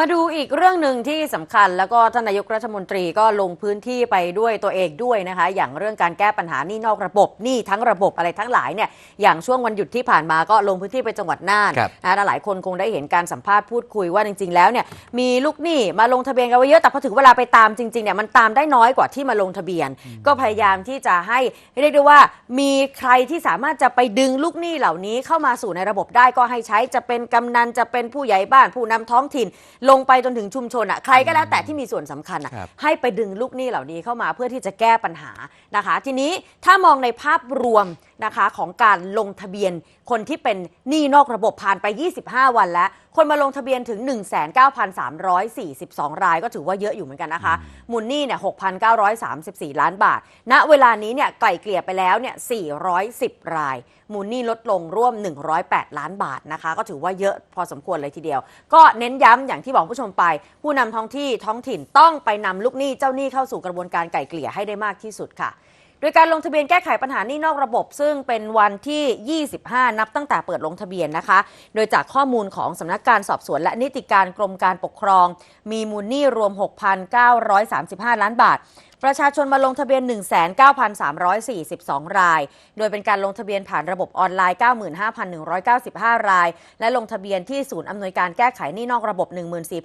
มาดูอีกเรื่องหนึ่งที่สำคัญ แล้วก็ท่านนายกรัฐมนตรีก็ลงพื้นที่ไปด้วยตัวเองด้วยนะคะ อย่างเรื่องการแก้ปัญหาหนี้นอกระบบหนี้ทั้งระบบอะไรทั้งหลายเนี่ยอย่างช่วงวันหยุดที่ผ่านมาก็ลงพื้นที่ไปจังหวัดน่านครับนะหลายคนคงได้เห็นการสัมภาษณ์พูดคุยว่าจริง ๆ แล้วเนี่ยมีลูกหนี้มาลงทะเบียนกันไว้เยอะแต่พอถึงเวลาไปตามจริงๆเนี่ยมันตามได้น้อยกว่าที่มาลงทะเบียน ก็พยายามที่จะให้เรียกได้ว่า มีใครที่สามารถจะไปดึงลูกหนี้เหล่านี้เข้ามาสู่ในระบบได้ก็ให้ใช้จะเป็นกำนันจะเป็นผู้ใหญ่บ้านผู้นำท้องถิ่นลงไปจนถึงชุมชนอะใครก็แล้วแต่ที่มีส่วนสำคัญอะครับ ให้ไปดึงลูกหนี้เหล่านี้เข้ามาเพื่อที่จะแก้ปัญหานะคะ ทีนี้ถ้ามองในภาพรวม นะคะของการลงทะเบียนคนที่เป็นหนี้นอกระบบผ่านไป 25 วันแล้ว คนมาลงทะเบียนถึง 19,342 รายก็ถือว่าเยอะอยู่เหมือนกันนะคะ มูลหนี้เนี่ย 6,934 ล้านบาท ณ เวลานี้เนี่ยไกล่เกลี่ยไปแล้วเนี่ย 410 ราย มูลหนี้ลดลงร่วม 108 ล้านบาทนะคะ ก็ถือว่าเยอะพอสมควรเลยทีเดียว ก็เน้นย้ำอย่างที่บอกผู้ชมไป ผู้นำท้องที่ท้องถิ่นต้องไปนำลูกหนี้เจ้าหนี้เข้าสู่กระบวนการไกล่เกลี่ยให้ได้มากที่สุดค่ะ โดยการลงทะเบียนแก้ไขปัญหานี้นอกระบบ ซึ่งเป็นวันที่ 25 นับตั้งแต่เปิดลงทะเบียนนะคะ โดยจากข้อมูลของสำนักการสอบสวนและนิติการกรมการปกครอง มีมูลหนี้รวม 6,935 ล้านบาท ประชาชนมาลงทะเบียน 19,342 ราย โดยเป็นการลงทะเบียนผ่านระบบออนไลน์ 95,195 ราย และลงทะเบียนที่ศูนย์อำนวยการแก้ไขหนี้นอกระบบ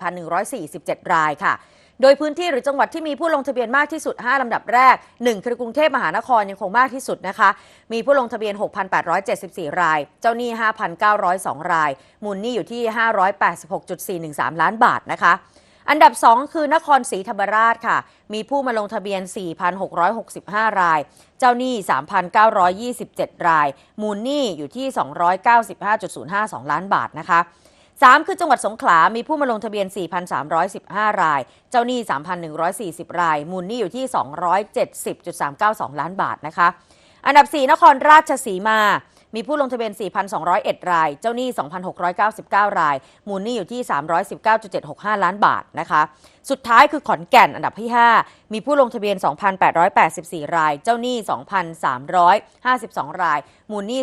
14,147 รายค่ะ โดยพื้นที่หรือจังหวัดที่มีผู้ลงทะเบียนมากที่สุด 5 ลำดับแรก 1 คือกรุงเทพมหานครยังคงมากที่สุดนะคะ มีผู้ลงทะเบียน 6,874 ราย เจ้าหนี้ 5,902 ราย มูลหนี้อยู่ที่ 586.413 ล้านบาทนะคะอันดับ 2 คือนครศรีธรรมราชค่ะ มีผู้มาลงทะเบียน 4,665 ราย เจ้าหนี้ 3,927 ราย มูลหนี้อยู่ที่ 295.052 ล้านบาทนะคะ 3 คือจังหวัดสงขลา มีผู้มาลงทะเบียน 4,315 ราย เจ้าหนี้ 3,140 ราย มูลหนี้อยู่ที่ 270.392 ล้านบาทนะคะ อันดับ 4 นครราชสีมา มีผู้ลงทะเบียน 4,201 ราย เจ้าหนี้ 2,699 ราย มูลหนี้อยู่ที่ 319.765 ล้านบาทนะคะ สุดท้ายคือขอนแก่นอันดับที่ 5 มีผู้ลงทะเบียน 2,884 ราย เจ้าหนี้ 2,352 ราย มูลหนี้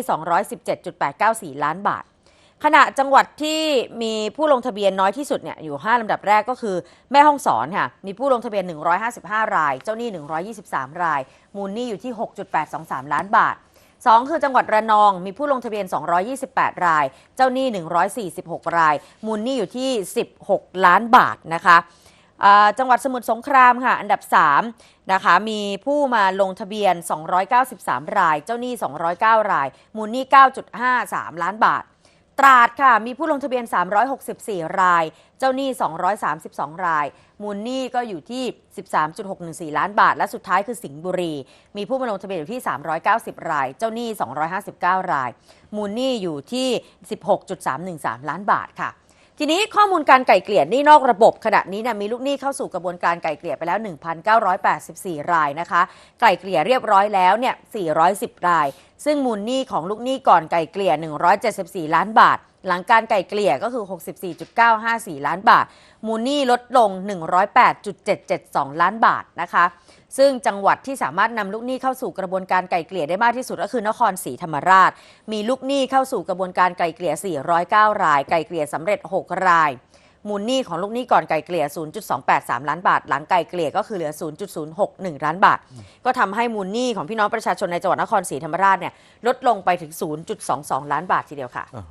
217.894 ล้านบาท ขณะจังหวัดที่มีผู้ลงทะเบียนน้อยที่สุดเนี่ยอยู่ 5 ลำดับแรกก็คือแม่ฮ่องสอนค่ะ มีผู้ลงทะเบียน 155 ราย เจ้าหนี้ 123 ราย มูลหนี้อยู่ที่ 6.823 ล้านบาท 2 คือจังหวัดระนอง มีผู้ลงทะเบียน 228 ราย เจ้าหนี้ 146 ราย มูลหนี้อยู่ที่ 16 ล้านบาทนะคะจังหวัดสมุทรสงครามค่ะ อันดับ 3 นะคะ มีผู้มาลงทะเบียน 293 ราย เจ้าหนี้ 209 ราย มูลหนี้ 9.53 ล้านบาท ตราดค่ะ มีผู้ลงทะเบียน 364 ราย เจ้าหนี้ 232 ราย มูลหนี้ก็อยู่ที่ 13.614 ล้านบาท และสุดท้ายคือสิงห์บุรี มีผู้มาลงทะเบียนอยู่ที่ 390 ราย เจ้าหนี้ 259 ราย มูลหนี้อยู่ที่ 16.313 ล้านบาทค่ะ ทีนี้ข้อมูลการไก่เกลี่ยหนี้นอกระบบขณะนี้นะมีลูกหนี้เข้าสู่กระบวนการไก่เกลี่ยไปแล้ว 1,984 รายนะคะ ไก่เกลี่ยเรียบร้อยแล้วเนี่ย410 ราย ซึ่งมูลหนี้ของลูกหนี้ก่อนไก่เกลี่ย 174 ล้านบาท หลังการไก่เกลี่ยก็คือ 64.954 ล้านบาท มูลหนี้ลดลง 108.772 ล้านบาทนะคะ ซึ่งจังหวัดที่สามารถนำลูกหนี้เข้าสู่กระบวนการไก่เกลี่ยได้มากที่สุดก็คือนครศรีธรรมราช มีลูกหนี้เข้าสู่กระบวนการไก่เกลี่ย 409 ราย ไก่เกลี่ยสำเร็จ 6 รายมูลหนี้ของลูกหนี้ก่อนไกล่เกลี่ย 0.283 ล้านบาท หลังไกล่เกลี่ยก็คือเหลือ 0.061 ล้านบาท ก็ทำให้มูลหนี้ของพี่น้องประชาชนในจังหวัดนครศรีธรรมราชเนี่ยลดลงไปถึง 0.22 ล้านบาททีเดียวค่ะอ่า